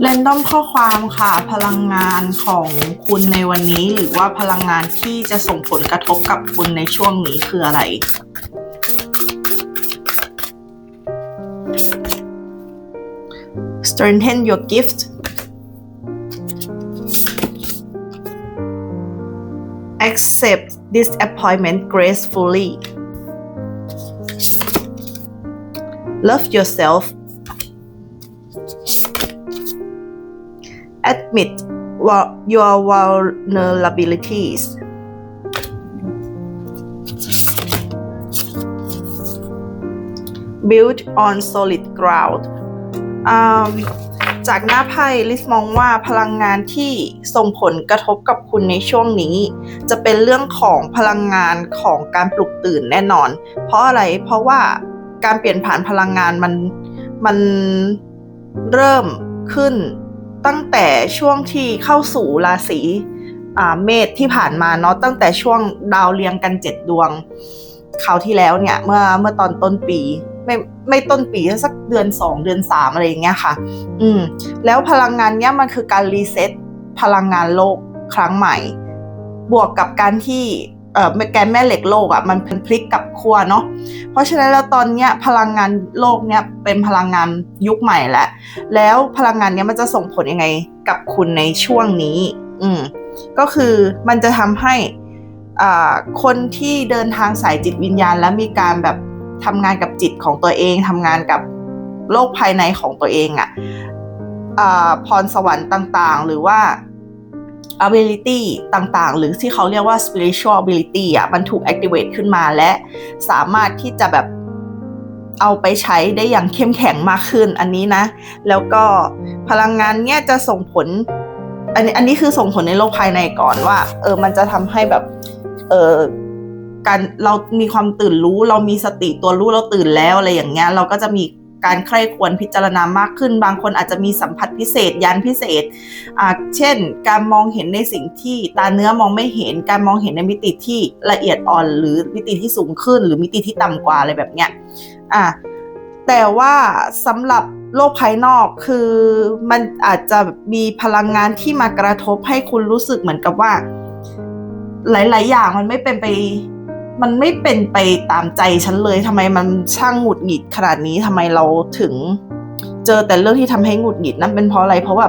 เรนดอมข้อความค่ะ พลังงานของคุณในวันนี้ หรือว่าพลังงานที่จะส่งผลกระทบกับคุณในช่วงนี้คืออะไร strengthen your gift accept disappointment gracefully love yourself admit your vulnerabilities build on solid ground จากหน้าไพ่ลิสมองว่าพลังงานที่ส่งผลกระทบกับคุณในช่วงนี้ จะเป็นเรื่องของพลังงานของการปลุกตื่นแน่นอน เพราะอะไรเพราะว่าการเปลี่ยนผ่านพลังงานมันมันเริ่มขึ้น ตั้งแต่ช่วงที่เข้าสู่ราศีเมษที่ผ่านมาเนาะตั้งแต่ช่วงดาวเรียงกันเจ็ดดวงคราวที่แล้วเนี่ยเมื่อเมื่อตอนต้นปีไม่ไม่ต้นปีสักเดือนสองเดือนสามอะไรอย่างเงี้ยค่ะ อืมแล้วพลังงานเนี้ยมันคือการรีเซ็ตพลังงานโลกครั้งใหม่ บวกกับการที่ แกนแม่เหล็กโลกอะ่ะมันเป็นพลิกกับขั้วเนาะเพราะฉะนั้นแล้วตอนเนี้ยพลังงานโลกเนี้ยเป็นพลังงานยุคใหม่แล้วแล้วพลังงานเนี้ยมันจะส่งผลยังไงกับคุณในช่วงนี้ อืมก็คือมันจะทำให้อ่าคนที่เดินทางสายจิตวิญญาณ และมีการแบบทำงานกับจิตของตัวเองทำงานกับโลกภายในของตัวเองอะ่ะพรสวรรค์ต่างๆ หรือว่า ability ต่างๆ หรือที่เขาเรียกว่า spiritual ability อะมันถูก activate ขึ้นมาและสามารถที่จะแบบเอาไปใช้ได้อย่างเข้มแข็งมากขึ้นอันนี้นะ แล้วก็พลังงานเนี้ยจะส่งผล อันนี้อันนี้คือส่งผลในโลกภายในก่อนว่า เออมันจะทำให้แบบ เออการเรามีความตื่นรู้ เรามีสติตัวรู้เราตื่นแล้วอะไรอย่างเงี้ยเราก็จะมี การใคร่ควรพิจารณามากขึ้น บางคนอาจจะมีสัมผัสพิเศษยานพิเศษ เช่น การมองเห็นในสิ่งที่ตาเนื้อมองไม่เห็น การมองเห็นในมิติที่ละเอียดอ่อน หรือมิติที่สูงขึ้น หรือมิติที่ต่ำกว่าอะไรแบบเนี้ยอ่าแต่ว่าสำหรับโลกภายนอกคือมันอาจจะมีพลังงานที่มากระทบให้คุณรู้สึกเหมือนกับว่า หลาย ๆ อย่างมันไม่เป็นไป มันไม่เป็นไปตามใจฉันเลยทำไมมันช่างหงุดหงิดขนาดนี้ทำไมเราถึง เจอแต่เรื่องที่ทำให้หงุดหงิดนั่นเป็นเพราะอะไร เพราะว่า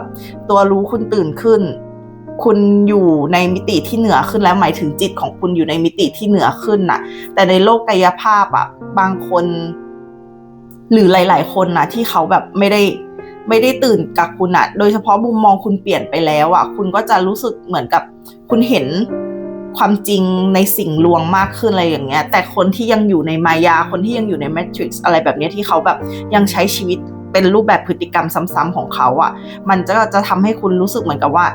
ตัวรู้คุณตื่นขึ้น คุณอยู่ในมิติที่เหนือขึ้นแล้วหมายถึงจิตของคุณอยู่ในมิติที่เหนือขึ้นน่ะ แต่ในโลกกายภาพอะบางคน หรือหลาย ๆ คนนะที่เขาแบบไม่ได้ไม่ได้ตื่นกับคุณอะโดยเฉพาะมุมมองคุณเปลี่ยนไปแล้วอะคุณก็จะรู้สึกเหมือนกับคุณเห็น ความจริงในสิ่งลวงมากขึ้นอะไรอย่างเงี้ย แต่คนที่ยังอยู่ในมายา คนที่ยังอยู่ในแมทริกซ์อะไรแบบเนี้ยที่เขาแบบยังใช้ชีวิตเป็นรูปแบบพฤติกรรมซ้ำๆของเขาอะมันจะจะทำให้คุณรู้สึกเหมือนกับว่า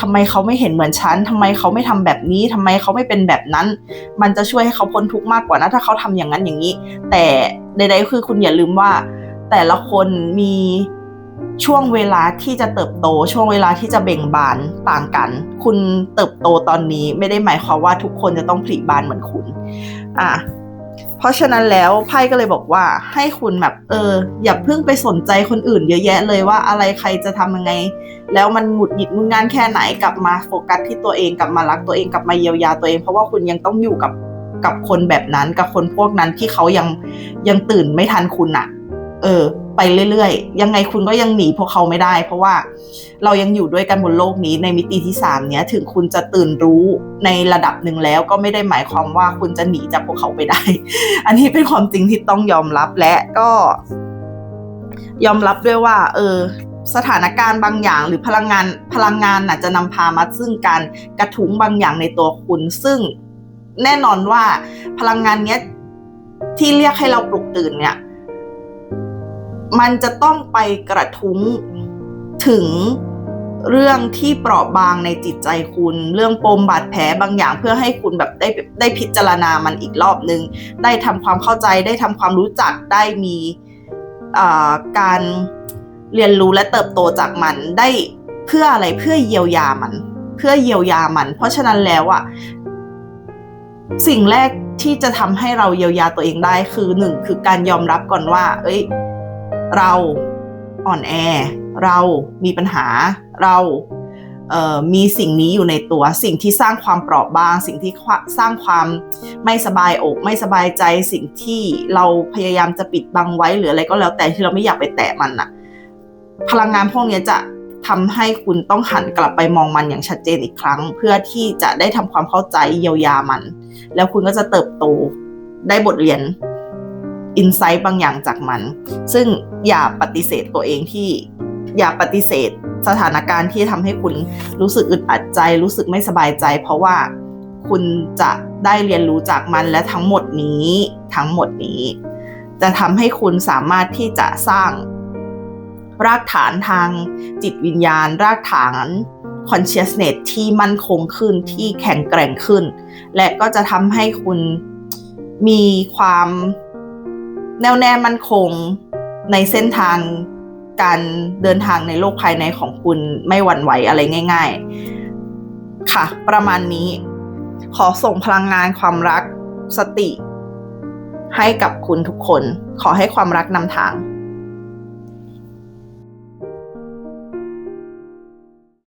ทำไมเขาไม่เห็นเหมือนฉันทำไมเขาไม่ทำแบบนี้ทำไมเขาไม่เป็นแบบนั้น มันจะช่วยให้เขาพ้นทุกข์มากกว่านะถ้าเขาทำอย่างนั้นอย่างนี้ แต่ใดๆคือคุณอย่าลืมว่า แต่ละคนมี ช่วงเวลาที่จะเติบโต ช่วงเวลาที่จะเบ่งบานต่างกัน คุณเติบโตตอนนี้ไม่ได้หมายความว่าทุกคนจะต้องผลิบานเหมือนคุณ อะเพราะฉะนั้นแล้วไพ่ก็เลยบอกว่าให้คุณแบบเออ อย่าเพิ่งไปสนใจคนอื่น เยอะแยะเลยว่าอะไรใครจะทำยังไง แล้วมันหงุดหงิดงุนงานแค่ไหนกลับมาโฟกัสที่ตัวเองกลับมารักตัวเองกลับมาเยียวยาตัวเอง เพราะว่าคุณยังต้องอยู่กับกับคนแบบนั้นกับคนพวกนั้นที่เขายังยังตื่นไม่ทันคุณอะ เออ ไปเรื่อยๆ ยังไงคุณก็ยังหนีพวกเขาไม่ได้ เพราะว่าเรายังอยู่ด้วยกันบนโลกนี้ในมิติที่สามเนี้ยถึงคุณจะตื่นรู้ในระดับหนึ่งแล้วก็ไม่ได้หมายความว่าคุณจะหนีจากพวกเขาไปได้ อันนี้เป็นความจริงที่ต้องยอมรับและก็ ยอมรับด้วยว่า เออ สถานการณ์บางอย่าง หรือพลังงานพลังงานน่ะจะนำพามาซึ่งการกระทุ้งบางอย่างในตัวคุณ ซึ่งแน่นอนว่าพลังงานเนี้ยที่เรียกให้เราปลุกตื่นเนี่ย มันจะต้องไปกระทุ้งถึงเรื่องที่เปราะบางในจิตใจคุณ เรื่องปมบาดแผลบางอย่างเพื่อให้คุณแบบได้ได้พิจารณามันอีกรอบนึง ได้ทำความเข้าใจได้ทำความรู้จักได้มีการเรียนรู้และเติบโตจากมันได้เพื่ออะไรเพื่อเยียวยามัน เพื่อเยียวยามัน เพราะฉะนั้นแล้วอะสิ่งแรกที่จะทำให้เราเยียวยาตัวเองได้คือหนึ่งคือการยอมรับก่อนว่า เอ้ย เราอ่อนแอ เรามีปัญหา เราเมีสิ่งนี้อยู่ในตัว สิ่งที่สร้างความเปราะบาง สิ่งที่สร้างความไม่สบายอก ไม่สบายใจ สิ่งที่เราพยายามจะปิดบังไว้หรืออะไรก็แล้วแต่ที่เราไม่อยากไปแตะมันน่ะพลังงานพวกนี้จะทำให้คุณต้องหันกลับไปมองมันอย่างชัดเจนอีกครั้ง เพื่อที่จะได้ทำความเข้าใจเยียวยามัน แล้วคุณก็จะเติบโตได้บทเรียน อินไซต์บางอย่างจากมัน ซึ่งอย่าปฏิเสธตัวเองที่ อย่าปฏิเสธสถานการณ์ที่ทำให้คุณรู้สึกอึดอัดใจ รู้สึกไม่สบายใจ เพราะว่าคุณจะได้เรียนรู้จากมันและทั้งหมดนี้ทั้งหมดนี้ จะทำให้คุณสามารถที่จะสร้าง รากฐานทางจิตวิญญาณ รากฐาน consciousness ที่มั่นคงขึ้นที่แข็งแกร่งขึ้น และก็จะทำให้คุณมีความ แน่วแน่มั่นคงในเส้นทางการเดินทางในโลกภายในของคุณไม่หวั่นไหวอะไรง่าย ๆ ค่ะ ประมาณนี้ ขอส่งพลังงานความรักสติ ให้กับคุณทุกคน ขอให้ความรักนำทาง